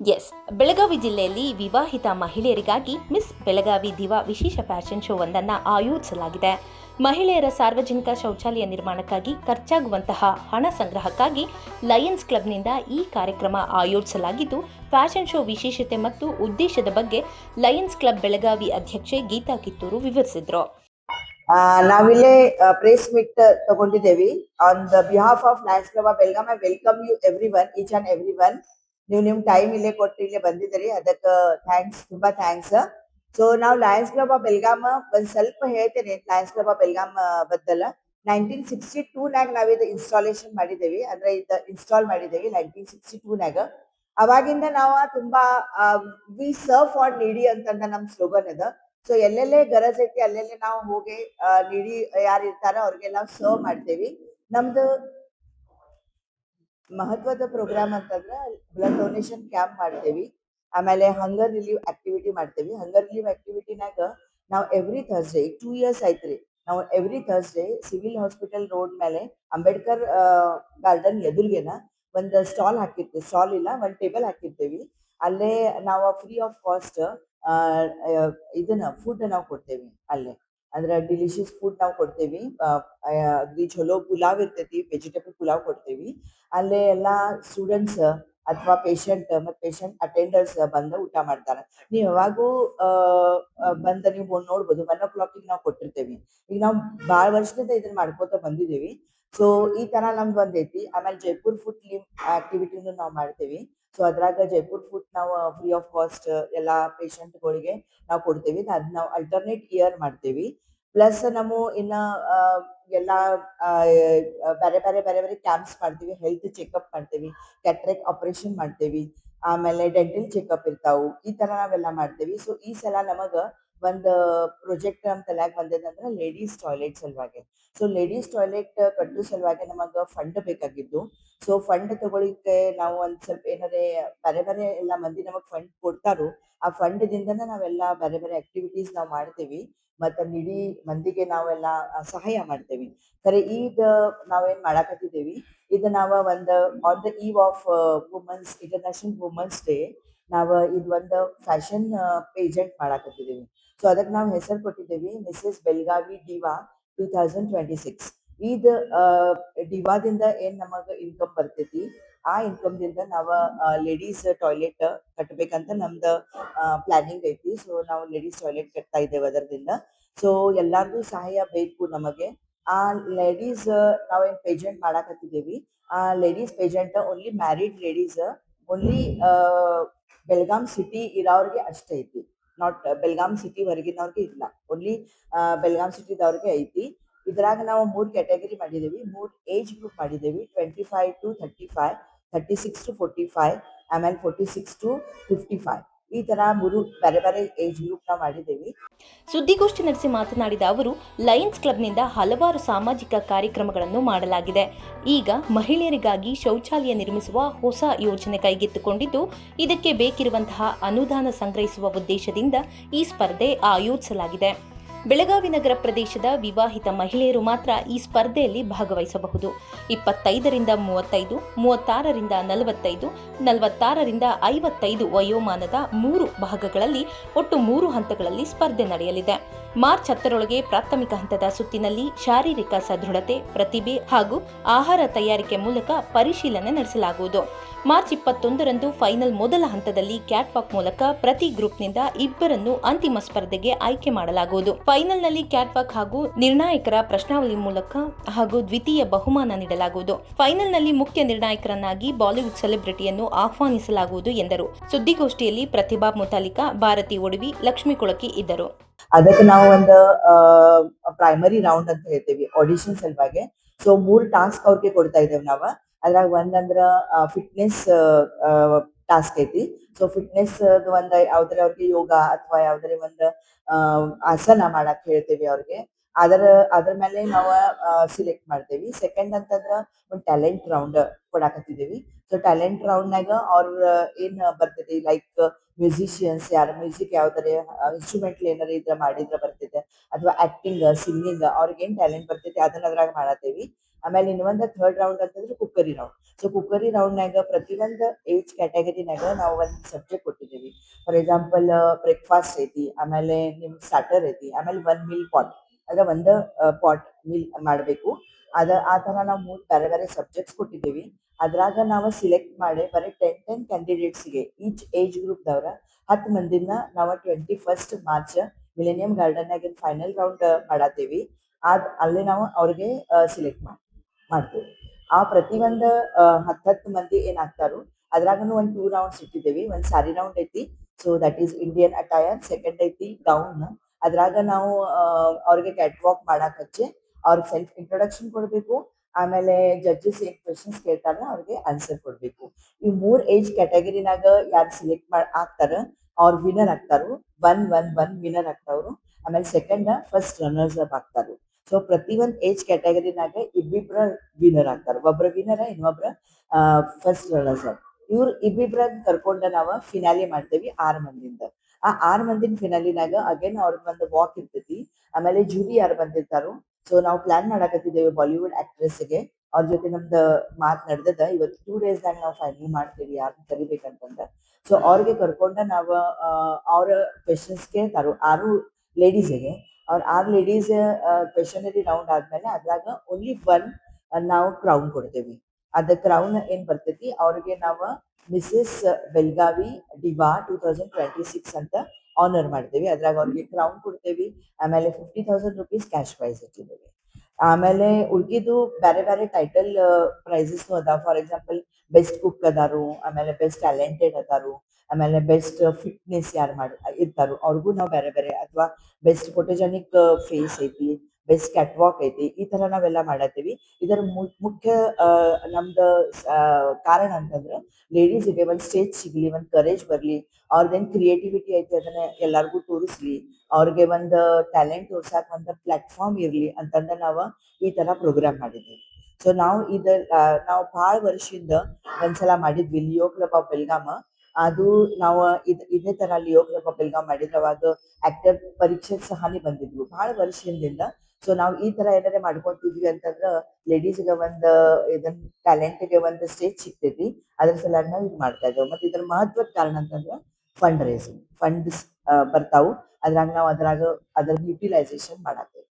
S Belagavi ಜಿಲ್ಲೆಯಲ್ಲಿ ವಿವಾಹಿತ ಮಹಿಳೆಯರಿಗಾಗಿ miss Belagavi ದಿವಾ ವಿಶೇಷ ಫ್ಯಾಷನ್ ಶೋ ಒಂದನ್ನು ಆಯೋಜಿಸಲಾಗಿದೆ. ಮಹಿಳೆಯರ ಸಾರ್ವಜನಿಕ ಶೌಚಾಲಯ ನಿರ್ಮಾಣಕ್ಕಾಗಿ ಖರ್ಚಾಗುವಂತಹ ಹಣ ಸಂಗ್ರಹಕ್ಕಾಗಿ ಲಯನ್ಸ್ ಕ್ಲಬ್ನಿಂದ ಈ ಕಾರ್ಯಕ್ರಮ ಆಯೋಜಿಸಲಾಗಿದ್ದು ಫ್ಯಾಷನ್ ಶೋ ವಿಶೇಷತೆ ಮತ್ತು ಉದ್ದೇಶದ ಬಗ್ಗೆ ಲಯನ್ಸ್ ಕ್ಲಬ್ ಬೆಳಗಾವಿ ಅಧ್ಯಕ್ಷೆ ಗೀತಾ ಕಿತ್ತೂರು ವಿವರಿಸಿದರು. ನಾವಿಲ್ಲೇ press meet ತಗೊಂಡಿದ್ದೇವೆ. On the behalf of Lions Club of Belagavi welcome you everyone each and every one ನೀವು ನಿಮ್ ಟೈಮ್ ಇಲ್ಲೇ ಕೊಟ್ಟು ಇಲ್ಲೇ ಬಂದಿದ್ದೀರಿ. ಅದಕ್ಕೆ ಥ್ಯಾಂಕ್ಸ್ ತುಂಬಾ ಥ್ಯಾಂಕ್ಸ್ ಸೊ ನಾವು ಲಯನ್ಸ್ ಕ್ಲಬ್ ಆಫ್ ಬೆಲ್ಗಾಮ್ ಒಂದ್ ಸ್ವಲ್ಪ ಹೇಳ್ತೇನೆ ಲಯನ್ಸ್ ಕ್ಲಬ್ ಆಫ್ ಬೆಲ್ಗಾಮ್ ಬದ್ದಲ್ಲ. ನೈನ್ಟೀನ್ ಸಿಕ್ಸ್ಟಿ ಟೂ ನಾಗ ನಾವ್ ಇದು ಇನ್ಸ್ಟಾಲೇಷನ್ ಮಾಡಿದ್ದೇವೆ. ಅಂದ್ರೆ ಇದು ಇನ್ಸ್ಟಾಲ್ ಮಾಡಿದ್ದೇವೆ ನೈನ್ಟೀನ್ ಸಿಕ್ಸ್ಟಿ ಟೂ ನಾಗ. ಅವಾಗಿಂದ ನಾವು ತುಂಬಾ ವಿ ಸರ್ವ್ ಫಾರ್ ನೀಡಿ ಅಂತಂದ ನಮ್ ಸ್ಲೋಗನ್ ಅದ. ಸೊ ಎಲ್ಲೆಲ್ಲೇ ಗರಜ್ ಐತಿ, ಅಲ್ಲೆಲ್ಲೇ ನಾವು ಹೋಗಿ ನೀಡಿ ಯಾರು ಇರ್ತಾರ ಅವ್ರಿಗೆಲ್ಲ ಸರ್ವ್ ಮಾಡ್ತೇವಿ. ನಮ್ದು ಮಹತ್ವದ ಪ್ರೋಗ್ರಾಮ್ ಅಂತಂದ್ರೆ ಬ್ಲಡ್ ಡೊನೇಷನ್ ಕ್ಯಾಂಪ್ ಮಾಡ್ತೇವಿ. ಆಮೇಲೆ ಹಂಗರ್ ರಿಲೀವ್ ಆಕ್ಟಿವಿಟಿ ಮಾಡ್ತೇವಿ. ಹಂಗರ್ ರಿಲೀವ್ ಆಕ್ಟಿವಿಟಿನಾಗ ನಾವು ಎವ್ರಿ ಥರ್ಸ್ಡೇ ಟೂ ಇಯರ್ಸ್ ಆಯ್ತ್ರಿ. ನಾವು every Thursday civil hospital road ಮೇಲೆ ಅಂಬೇಡ್ಕರ್ ಗಾರ್ಡನ್ ಎದುರಿಗೆನ ಒಂದು ಸ್ಟಾಲ್ ಹಾಕಿರ್ತೀವಿ. ಸ್ಟಾಲ್ ಇಲ್ಲ, ಒಂದು ಟೇಬಲ್ ಹಾಕಿರ್ತೇವಿ. ಅಲ್ಲೇ ನಾವು ಫ್ರೀ ಆಫ್ ಕಾಸ್ಟ್ ಇದನ್ನ ಫುಡ್ ನಾವು ಕೊಡ್ತೇವೆ ಅಲ್ಲೇ. ಅಂದ್ರೆ ಡಿಲಿಷಿಯಸ್ ಫುಡ್ ನಾವು ಕೊಡ್ತೇವಿ. ಅಗ್ದಿ ಚಲೋ ಪುಲಾವ್ ಇರ್ತೈತಿ ವೆಜಿಟೇಬಲ್ ಪುಲಾವ್ ಕೊಡ್ತೇವಿ. ಅಲ್ಲೇ ಎಲ್ಲಾ ಸ್ಟೂಡೆಂಟ್ಸ್ ಅಥವಾ ಪೇಷಂಟ್ ಮತ್ ಪೇಷಂಟ್ ಅಟೆಂಡರ್ಸ್ ಬಂದು ಊಟ ಮಾಡ್ತಾರ. ನೀವ್ ಯಾವಾಗೂ ಬಂದ ನೀವು ನೋಡ್ಬೋದು ಒನ್ ಓ ಕ್ಲಾಕ್ ನಾವು ಕೊಟ್ಟಿರ್ತೇವಿ. ಈಗ ನಾವು ಬಾಳ ವರ್ಷದಿಂದ ಇದನ್ನ ಮಾಡ್ಕೋತ ಬಂದಿದ್ದೇವಿ. ಸೊ ಈ ತರ ನಮ್ದು ಒಂದೈತಿ ಆಮೇಲೆ ಜೈಪುರ್ ಫುಡ್ ಆಕ್ಟಿವಿಟಿನು ನಾವು ಮಾಡ್ತೀವಿ. ಸೊ ಅದ್ರಾಗ ಜೈಪುರ್ ಫುಡ್ ನಾವು ಫ್ರೀ ಆಫ್ ಕಾಸ್ಟ್ ಎಲ್ಲಾ ಗಳಿಗೆ ನಾವು ಕೊಡ್ತೀವಿ. ಅದ್ ನಾವು ಅಲ್ಟರ್ನೇಟ್ ಇಯರ್ ಮಾಡ್ತೀವಿ. ಪ್ಲಸ್ ನಾವು ಇನ್ನ ಎಲ್ಲ ಬೇರೆ ಬೇರೆ ಬೇರೆ ಬೇರೆ ಕ್ಯಾಂಪ್ಸ್ ಮಾಡ್ತೀವಿ. ಹೆಲ್ತ್ ಚೆಕ್ಅಪ್ ಮಾಡ್ತೀವಿ. ಕ್ಯಾಟ್ರೆಕ್ ಆಪರೇಷನ್ ಮಾಡ್ತೀವಿ. ಆಮೇಲೆ ಡೆಂಟಲ್ ಚೆಕ್ಅಪ್ ಇರ್ತಾವು. ಈ ತರ ನಾವೆಲ್ಲ ಮಾಡ್ತೀವಿ. ಸೊ ಈ ಸಲ ನಮಗ ಒಂದ್ ಪ್ರೊಜೆಕ್ಟ್ ನಮ್ ತಲೆಯಾಗ ಬಂದಿದಂದ್ರ ಲೇಡೀಸ್ ಟಾಯ್ಲೆಟ್ ಸಲುವಾಗಿ. ಸೊ ಲೇಡೀಸ್ ಟಾಯ್ಲೆಟ್ ಕಟ್ಟೋ ಸಲುವಾಗಿ ನಮಗ ಫಂಡ್ ಬೇಕಾಗಿದ್ದು. ಸೊ ಫಂಡ್ ತಗೊಳಿಕ್ಕೆ ನಾವು ಒಂದ್ ಸ್ವಲ್ಪ ಏನಾದ್ರೆ ಬೇರೆ ಬೇರೆ ಎಲ್ಲ ಮಂದಿ ನಮಗ್ ಫಂಡ್ ಕೊಡ್ತಾರೋ. ಆ ಫಂಡ್ ದಿಂದನ ನಾವೆಲ್ಲ ಬೇರೆ ಬೇರೆ ಆಕ್ಟಿವಿಟೀಸ್ ನಾವು ಮಾಡ್ತೇವಿ. ಮತ್ತ ಇಡೀ ಮಂದಿಗೆ ನಾವೆಲ್ಲ ಸಹಾಯ ಮಾಡ್ತೇವಿ. ಖರೆ ಈಗ ನಾವೇನ್ ಮಾಡಾಕತ್ತಿದ್ದೇವಿ. ಇದು ನಾವ ಒಂದ್ on the eve of women's international women's day ನಾವ ಇದು ಒಂದ್ ಫ್ಯಾಷನ್ ಪೇಜೆಂಟ್ ಮಾಡಾಕತ್ತಿದ್ದೇವಿ. ಸೊ ಅದಕ್ಕೆ ನಾವು ಹೆಸರು ಕೊಟ್ಟಿದ್ದೀವಿ Mrs Belagavi diva two thousand twenty six ಇದ್ ಡಿವಾದಿಂದ ಏನ್ ನಮಗ ಇನ್ಕಮ್ ಬರ್ತೈತಿ, ಆ ಇನ್ಕಮ್ ದಿಂದ ನಾವ ಲೇಡೀಸ್ ಟಾಯ್ಲೆಟ್ ಕಟ್ಟಬೇಕಂತ ನಮ್ದ ಪ್ಲಾನಿಂಗ್ ಐತಿ. ಸೊ ನಾವು ಲೇಡೀಸ್ ಟಾಯ್ಲೆಟ್ ಕಟ್ತಾ ಇದ್ದೇವೆ ಅದರದಿಂದ. ಸೊ ಎಲ್ಲಾರ್ಗೂ ಸಹಾಯ ಬೇಕು ನಮಗೆ. ಆ ಲೇಡೀಸ್ ನಾವೇನ್ ಪೇಜೆಂಟ್ ಮಾಡಾಕತ್ತಿದ್ದೇವಿ, ಆ ladies pageant only married ladies only Belgaum city ಇರೋರ್ಗೆ ಅಷ್ಟೇ ಐತಿ. ನಾಟ್ ಬೆಲ್ಗಾಂ ಸಿಟಿ ಹೊರಗಿನವ್ರಿಗೆ ಇಲ್ಲ. ಓನ್ಲಿ ಬೆಳಗಾಂ ಸಿಟಿದವ್ರಿಗೆ ಐತಿ. ಇದ್ರಾಗ ನಾವು ಮೂರ್ ಕ್ಯಾಟಗರಿ ಮಾಡಿದೇವಿ. ಮೂರ್ age group ಮಾಡಿದೇವಿ. Twenty five to thirty five thirty six to forty five ಆಮೇಲೆ forty six to fifty five ಈ ತರ ಮೂರು ಬೇರೆ ಬೇರೆ ಏಜ್ ಗ್ರೂಪ್ನ ಮಾಡಿದ್ದೀವಿ. ಸುದ್ದಿಗೋಷ್ಠಿ ನಡೆಸಿ ಮಾತನಾಡಿದ ಅವರು ಲಯನ್ಸ್ ಕ್ಲಬ್ನಿಂದ ಹಲವಾರು ಸಾಮಾಜಿಕ ಕಾರ್ಯಕ್ರಮಗಳನ್ನು ಮಾಡಲಾಗಿದೆ. ಈಗ ಮಹಿಳೆಯರಿಗಾಗಿ ಶೌಚಾಲಯ ನಿರ್ಮಿಸುವ ಹೊಸ ಯೋಜನೆ ಕೈಗೆತ್ತಿಕೊಂಡಿದ್ದು, ಇದಕ್ಕೆ ಬೇಕಿರುವಂತಹ ಅನುದಾನ ಸಂಗ್ರಹಿಸುವ ಉದ್ದೇಶದಿಂದ ಈ ಸ್ಪರ್ಧೆ ಆಯೋಜಿಸಲಾಗಿದೆ. ಬೆಳಗಾವಿ ನಗರ ಪ್ರದೇಶದ ವಿವಾಹಿತ ಮಹಿಳೆಯರು ಮಾತ್ರ ಈ ಸ್ಪರ್ಧೆಯಲ್ಲಿ ಭಾಗವಹಿಸಬಹುದು. ಇಪ್ಪತ್ತೈದರಿಂದ ಮೂವತ್ತೈದು, ಮೂವತ್ತಾರರಿಂದ ನಲವತ್ತೈದು, ನಲವತ್ತಾರರಿಂದ ಐವತ್ತೈದು ವಯೋಮಾನದ ಮೂರು ಭಾಗಗಳಲ್ಲಿ ಒಟ್ಟು ಮೂರು ಹಂತಗಳಲ್ಲಿ ಸ್ಪರ್ಧೆ ನಡೆಯಲಿದೆ. ಮಾರ್ಚ್ ಹತ್ತರೊಳಗೆ ಪ್ರಾಥಮಿಕ ಹಂತದ ಸುತ್ತಿನಲ್ಲಿ ಶಾರೀರಿಕ ಸದೃಢತೆ, ಪ್ರತಿಭೆ ಹಾಗೂ ಆಹಾರ ತಯಾರಿಕೆ ಮೂಲಕ ಪರಿಶೀಲನೆ ನಡೆಸಲಾಗುವುದು. ಮಾರ್ಚ್ ಇಪ್ಪತ್ತೊಂದರಂದು ಫೈನಲ್ ಮೊದಲ ಹಂತದಲ್ಲಿ ಕ್ಯಾಟ್ವಾಕ್ ಮೂಲಕ ಪ್ರತಿ ಗ್ರೂಪ್ನಿಂದ ಇಬ್ಬರನ್ನು ಅಂತಿಮ ಸ್ಪರ್ಧೆಗೆ ಆಯ್ಕೆ ಮಾಡಲಾಗುವುದು. ಫೈನಲ್ನಲ್ಲಿ ಕ್ಯಾಟ್ವಾಕ್ ಹಾಗೂ ನಿರ್ಣಾಯಕರ ಪ್ರಶ್ನಾವಳಿ ಮೂಲಕ ಹಾಗೂ ದ್ವಿತೀಯ ಬಹುಮಾನ ನೀಡಲಾಗುವುದು. ಫೈನಲ್ನಲ್ಲಿ ಮುಖ್ಯ ನಿರ್ಣಾಯಕರನ್ನಾಗಿ ಬಾಲಿವುಡ್ ಸೆಲೆಬ್ರಿಟಿಯನ್ನು ಆಹ್ವಾನಿಸಲಾಗುವುದು ಎಂದರು. ಸುದ್ದಿಗೋಷ್ಠಿಯಲ್ಲಿ ಪ್ರತಿಭಾ ಮುತಾಲಿಕಾ ಭಾರತಿ ಒಡವಿ ಲಕ್ಷ್ಮೀ ಕೊಳಕಿ ಇದ್ದರು. ಅದಕ್ಕೆ ನಾವು ಒಂದು ಪ್ರೈಮರಿ ರೌಂಡ್ ಅಂತ ಹೇಳ್ತೀವಿ ಆಡಿಷನ್ ಸಲುವಾಗಿ. ಸೊ ಮೂರ್ ಟಾಸ್ಕ್ ಅವ್ರಿಗೆ ಕೊಡ್ತಾ ಇದ್ದೇವೆ ನಾವು. ಅದ್ರಾಗ ಒಂದಂದ್ರ ಫಿಟ್ನೆಸ್ ಟಾಸ್ಕ್ ಐತಿ. ಸೊ ಫಿಟ್ನೆಸ್ ಒಂದ್, ಯಾವ್ದ್ರ ಅವ್ರಿಗೆ ಯೋಗ ಅಥವಾ ಯಾವ್ದ್ರ ಒಂದ್ ಆಸನ ಮಾಡಕ್ ಹೇಳ್ತೀವಿ ಅವ್ರಿಗೆ. ಅದರ, ಅದ್ರ ಮೇಲೆ ನಾವು ಸಿಲೆಕ್ಟ್ ಮಾಡ್ತೇವಿ. ಸೆಕೆಂಡ್ ಅಂತಂದ್ರ ಒಂದ್ ಟ್ಯಾಲೆಂಟ್ ರೌಂಡ್ ಕೊಡಾಕತ್ತಿದ್ದೀವಿ. ಸೊ ಟ್ಯಾಲೆಂಟ್ ರೌಂಡ್ ನಾಗ ಅವ್ರ ಏನ್ ಬರ್ತೈತಿ? ಲೈಕ್ ಮ್ಯೂಸಿಷಿಯನ್ಸ್ ಯಾರ ಮ್ಯೂಸಿಕ್ ಯಾವ್ದಾರ ಇನ್ಸ್ಟ್ರೂಮೆಂಟ್ ಏನಾರ ಇದ್ರ ಮಾಡಿದ್ರ ಬರ್ತೈತೆ. ಅಥವಾ ಆಕ್ಟಿಂಗ್ ಸಿಂಗಿಂಗ್ ಅವ್ರಿಗೆ ಏನ್ ಟ್ಯಾಲೆಂಟ್ ಬರ್ತೈತಿ ಅದನ್ನ ಅದ್ರಾಗ ಮಾಡತ್ತೇವಿ ಆಮೇಲೆ ಇನ್ನೊಂದ ಥರ್ಡ್ ರೌಂಡ್ ಅಂತಂದ್ರೆ ಕುಕ್ಕರಿ ರೌಂಡ್ ಸೊ ಕುಕ್ಕರಿ ರೌಂಡ್ನಾಗ ಪ್ರತಿಯೊಂದು ಏಜ್ ಕ್ಯಾಟಗರಿನಾಗ ನಾವು ಒಂದು ಸಬ್ಜೆಕ್ಟ್ ಕೊಟ್ಟಿದ್ದೀವಿ. ಫಾರ್ ಎಕ್ಸಾಂಪಲ್ ಬ್ರೇಕ್ಫಾಸ್ಟ್ ಐತಿ, ಆಮೇಲೆ ನಿಮ್ ಸ್ಟಾರ್ಟರ್ ಐತಿ, ಆಮೇಲೆ ಒನ್ ಮಿಲ್ ಪಾಟ್ ಅಂದ್ರೆ ಒಂದು ಪಾಟ್ ಮಿಲ್ ಮಾಡಬೇಕು. ಅದ, ಆ ತರ ನಾವು ಮೂರ್ ಬೇರೆ ಬೇರೆ ಸಬ್ಜೆಕ್ಟ್ಸ್ ಕೊಟ್ಟಿದ್ದೀವಿ. ಅದ್ರಾಗ ನಾವು ಸಿಲೆಕ್ಟ್ ಮಾಡಿ ಬರೀ ಟೆನ್ ಟೆನ್ ಕ್ಯಾಂಡಿಡೇಟ್ಸ್ಗೆ ಈಚ್ ಏಜ್ ಗ್ರೂಪ್ ದವರ ಹತ್ತು ಮಂದಿನ ನಾವು twenty first March millennium garden final round ಮಾಡತ್ತೀವಿ. ಅದ್ ಅಲ್ಲಿ ನಾವು ಅವ್ರಿಗೆ ಸಿಲೆಕ್ಟ್ ಮಾಡಿ ಮಾಡ್ತೀವಿ. ಆ ಪ್ರತಿಯೊಂದು ಹತ್ತು ಹತ್ತು ಮಂದಿ ಏನಾಗ್ತಾರೋ ಅದ್ರಾಗನು ಒಂದು ಟೂ ರೌಂಡ್ಸ್ ಇಟ್ಟಿದ್ದೀವಿ. ಒಂದು ಸಾರಿ ರೌಂಡ್ ಐತಿ. So that is Indian attire second ಐತಿ ಗೌನ್ ಅದ್ರಾಗ ನಾವು ಅವ್ರಿಗೆ ಕ್ಯಾಟ್ ವಾಕ್ ಮಾಡಕ್ ಹಚ್ಚಿ ಅವ್ರ ಸೆಲ್ಫ್ ಇಂಟ್ರೊಡಕ್ಷನ್ ಕೊಡಬೇಕು. ಆಮೇಲೆ ಜಡ್ಜಸ್ ಏನ್ ಕ್ವೆಶನ್ಸ್ ಕೇಳ್ತಾರ ಅವ್ರಿಗೆ ಆನ್ಸರ್ ಕೊಡ್ಬೇಕು. ಈ ಮೂರ್ ಏಜ್ ಕ್ಯಾಟಗರಿನಾಗ ಯಾರು ಸಿಲೆಕ್ಟ್ ಮಾಡ್ ಆಗ್ತಾರ, ಅವ್ರ ವಿನರ್ ಆಗ್ತಾರು. ಒನ್ ಒನ್ ಒನ್ ವಿನರ್ ಆಗ್ತಾವ್ರು. ಆಮೇಲೆ ಸೆಕೆಂಡ್ ಫಸ್ಟ್ ರನ್ನರ್ಸ್ ಅಪ್ ಆಗ್ತಾರು. ಸೊ ಪ್ರತಿ ಒಂದ್ ಏಜ್ ಕ್ಯಾಟಗರಿನಾಗ ಇಬ್ಬಿಬ್ರ ವಿನರ್ ಆಗ್ತಾರ. ಒಬ್ರ ವಿನರ್ ಇನ್ನೊಬ್ರ ಫಸ್ಟ್ ರನ್ನರ್ಸ್ ಅಪ್ ಇವ್ರ ಇಬ್ಬಿಬ್ರ ಕರ್ಕೊಂಡ ನಾವ ಫಿನಾಲಿ ಮಾಡ್ತೇವಿ ಆರ್ ಮಂದಿಯಿಂದ ಆ ಆರ್ ಮಂದಿನ ಫಿನಾಲಿನಾಗ ಅಗೇನ್ ಅವ್ರದ್ ಒಂದು ವಾಕ್ ಇರ್ತೈತಿ. ಆಮೇಲೆ ಜೂರಿ ಯಾರು ಬಂದಿರ್ತಾರೋ. ಸೊ ನಾವು ಪ್ಲಾನ್ ಮಾಡಕತ್ತಿದ್ದೇವೆ ಬಾಲಿವುಡ್ ಆಕ್ಟ್ರೆಸ್ಗೆ ಅವ್ರ ಜೊತೆ ನಮ್ದು ಮಾತ್ ನಡೆದದ. ಇವತ್ತು ಟೂ ಡೇಸ್ ನಾಗ ನಾವು ಫೈನಲ್ ಮಾಡ್ತೀವಿ ಯಾರನ್ನ ಕರಿಬೇಕಂತಂದ ಸೊ ಅವ್ರಿಗೆ ಕರ್ಕೊಂಡ ನಾವು ಅವ್ರ ಕ್ವೆಶನ್ಸ್ ತರೋ, ಆರು ಲೇಡೀಸ್ಗೆ ಅವ್ರ ಆರ್ ಲೇಡೀಸ್ ಕ್ವೆಶನರಿ ರೌಂಡ್ ಆದ್ಮೇಲೆ ಅದ್ರಾಗ ಓನ್ಲಿ ಒನ್ ನಾವು ಕ್ರೌನ್ ಕೊಡ್ತೇವಿ. ಅದ ಕ್ರೌನ್ ಏನ್ ಬರ್ತೈತಿ? ಅವ್ರಿಗೆ ನಾವ Mrs Belagavi diva two thousand twenty six ಅಂತ ಆನರ್ ಮಾಡ್ತೀವಿ. ಅದ್ರಾಗ ಅವ್ರಿಗೆ ಕ್ರೌನ್ ಕೊಡ್ತೇವಿ. ಆಮೇಲೆ fifty thousand rupees cash prize ಇಟ್ಟಿದ್ದೇವೆ. ಆಮೇಲೆ ಉಳ್ಕಿದ್ದು ಬೇರೆ ಬೇರೆ ಟೈಟಲ್ ಪ್ರೈಸಸ್ ಅದಾವ. ಫಾರ್ ಎಕ್ಸಾಂಪಲ್ ಬೆಸ್ಟ್ ಕುಕ್ ಅದಾರು, ಆಮೇಲೆ ಬೆಸ್ಟ್ ಟ್ಯಾಲೆಂಟೆಡ್ ಅದಾರು, ಆಮೇಲೆ ಬೆಸ್ಟ್ ಫಿಟ್ನೆಸ್ ಯಾರು ಮಾಡ, ಇರ್ತಾರೋ. ಅವ್ರಿಗೂ ನಾವು ಬೇರೆ ಬೇರೆ ಅಥವಾ ಬೆಸ್ಟ್ ಫೋಟೋಜೆನಿಕ್ ಫೇಸ್ ಐತಿ. ಬೆಸ್ಟ್ ಕ್ಯಾಟ್ವಾಕ್ ಐತಿ, ಈ ತರ ನಾವೆಲ್ಲ ಮಾಡತ್ತೀವಿ. ಇದರ ಮುಖ್ಯ ನಮ್ದು ಕಾರಣ ಅಂತಂದ್ರೆ ಲೇಡೀಸ್ಗೆ ಒಂದ್ ಸ್ಟೇಜ್ ಸಿಗ್ಲಿ, ಒಂದ್ ಕರೇಜ್ ಬರ್ಲಿ ಅವ್ರದ್ದೇನ್ ಕ್ರಿಯೇಟಿವಿಟಿ ಐತಿ ಅದನ್ನ ಎಲ್ಲಾರ್ಗೂ ತೋರಿಸ್ಲಿ, ಅವ್ರಿಗೆ ಒಂದ್ ಟ್ಯಾಲೆಂಟ್ ತೋರ್ಸಾಕ್ ಒಂದ್ ಪ್ಲಾಟ್ಫಾರ್ಮ್ ಇರ್ಲಿ ಅಂತಂದ ನಾವ ಈ ತರ ಪ್ರೋಗ್ರಾಮ್ ಮಾಡಿದ್ದೀವಿ. ಸೊ ನಾವು ಇದ ನಾವು ಬಹಳ ವರ್ಷದಿಂದ ಒಂದ್ಸಲ ಮಾಡಿದ್ವಿ ಲಿಯೋ ಕ್ಲಬ್ ಆಫ್ ಬೆಲ್ಗಾಮ. ಅದು ನಾವು ಇದ್, ಇದೇ ತರ ಲಿಯೋ ಕ್ಲಬ್ ಆಫ್ ಬೆಲ್ಗಾಮ್ ಮಾಡಿದ್ರೆ ಅವಾಗ ಆಕ್ಟರ್ ಪರೀಕ್ಷೆ ಸಹಾನಿ ಬಂದಿದ್ವು. ಬಹಳ ವರ್ಷದಿಂದ ಸೊ ನಾವು ಈ ತರ ಏನಾರ ಮಾಡ್ಕೊತಿದ್ವಿ ಅಂತಂದ್ರ ಲೇಡೀಸ್ಗೆ ಒಂದ್, ಇದನ್ ಟ್ಯಾಲೆಂಟ್ಗೆ ಒಂದ್ ಸ್ಟೇಜ್ ಸಿಗ್ತೈತಿ. ಅದ್ರ ಸಲುವಾಗಿ ನಾವು ಇದು ಮಾಡ್ತಾ ಇದ್ದೇವೆ. ಮತ್ತೆ ಇದ್ರ ಮಹತ್ವದ ಕಾರಣ ಅಂತಂದ್ರ ಫಂಡ್ ರೈಸಿಂಗ್ ಫಂಡ್ಸ್ ಬರ್ತಾವು. ಅದ್ರಾಗ ನಾವು ಅದ್ರಾಗ ಅದ್ರ ಯುಟಿಲೈಸೇಷನ್ ಮಾಡತ್ತೇವೆ